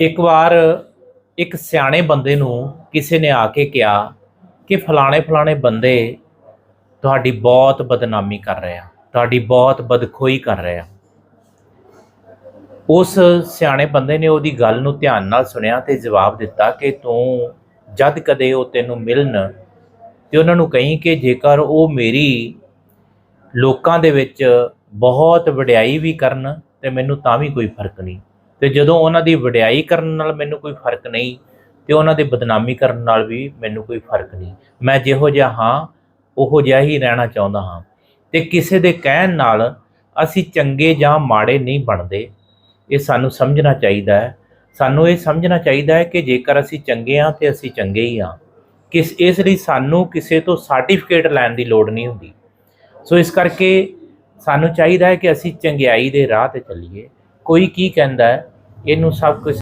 ਇੱਕ ਵਾਰ ਇੱਕ ਸਿਆਣੇ ਬੰਦੇ ਨੂੰ ਕਿਸੇ ਨੇ ਆ ਕੇ ਕਿਹਾ ਕਿ ਫਲਾਣੇ ਫਲਾਣੇ ਬੰਦੇ ਤੁਹਾਡੀ ਬਹੁਤ ਬਦਨਾਮੀ ਕਰ ਰਹੇ ਆ, ਤੁਹਾਡੀ ਬਹੁਤ ਬਦਖੋਈ ਕਰ ਰਹੇ ਆ। ਉਸ ਸਿਆਣੇ ਬੰਦੇ ਨੇ ਉਹਦੀ ਗੱਲ ਨੂੰ ਧਿਆਨ ਨਾਲ ਸੁਣਿਆ ਤੇ ਜਵਾਬ ਦਿੱਤਾ ਕਿ ਤੂੰ ਜਦ ਕਦੇ ਉਹ ਤੈਨੂੰ ਮਿਲਣ ਤੇ ਉਹਨਾਂ ਨੂੰ ਕਹੀਂ ਕਿ ਜੇਕਰ ਉਹ ਮੇਰੀ ਲੋਕਾਂ ਦੇ ਵਿੱਚ ਬਹੁਤ ਵਡਿਆਈ ਵੀ ਕਰਨ ਤੇ ਮੈਨੂੰ ਤਾਂ ਵੀ ਕੋਈ ਫ਼ਰਕ ਨਹੀਂ। ਤੇ ਜਦੋਂ ਉਹਨਾਂ ਦੀ ਵਡਿਆਈ ਕਰਨ ਨਾਲ ਮੈਨੂੰ ਕੋਈ ਫ਼ਰਕ ਨਹੀਂ ਤੇ ਉਹਨਾਂ ਦੀ ਬਦਨਾਮੀ ਕਰਨ ਨਾਲ ਵੀ ਮੈਨੂੰ ਕੋਈ ਫ਼ਰਕ ਨਹੀਂ। ਮੈਂ ਜਿਹੋ ਜਿਹਾ ਹਾਂ, ਉਹੋ ਜਿਹਾ ਹੀ ਰਹਿਣਾ ਚਾਹੁੰਦਾ ਹਾਂ। ਤੇ ਕਿਸੇ ਦੇ ਕਹਿਣ ਨਾਲ ਅਸੀਂ ਚੰਗੇ ਜਾਂ ਮਾੜੇ ਨਹੀਂ ਬਣਦੇ। ਇਹ ਸਾਨੂੰ ਸਮਝਣਾ ਚਾਹੀਦਾ ਹੈ। ਸਾਨੂੰ ਇਹ ਸਮਝਣਾ ਚਾਹੀਦਾ ਹੈ ਕਿ ਜੇਕਰ ਅਸੀਂ ਚੰਗੇ ਹਾਂ ਤੇ ਅਸੀਂ ਚੰਗੇ ਹੀ ਹਾਂ। ਕਿਸ, ਇਸ ਲਈ ਸਾਨੂੰ ਕਿਸੇ ਤੋਂ ਸਰਟੀਫਿਕੇਟ ਲੈਣ ਦੀ ਲੋੜ ਨਹੀਂ ਹੁੰਦੀ। ਸੋ ਇਸ ਕਰਕੇ ਸਾਨੂੰ ਚਾਹੀਦਾ ਹੈ ਕਿ ਅਸੀਂ ਚੰਗਿਆਈ ਦੇ ਰਾਹ ਤੇ ਚੱਲੀਏ। ਕੋਈ ਕੀ ਕਹਿੰਦਾ ਹੈ ਇਹਨੂੰ ਸਭ ਕੁਝ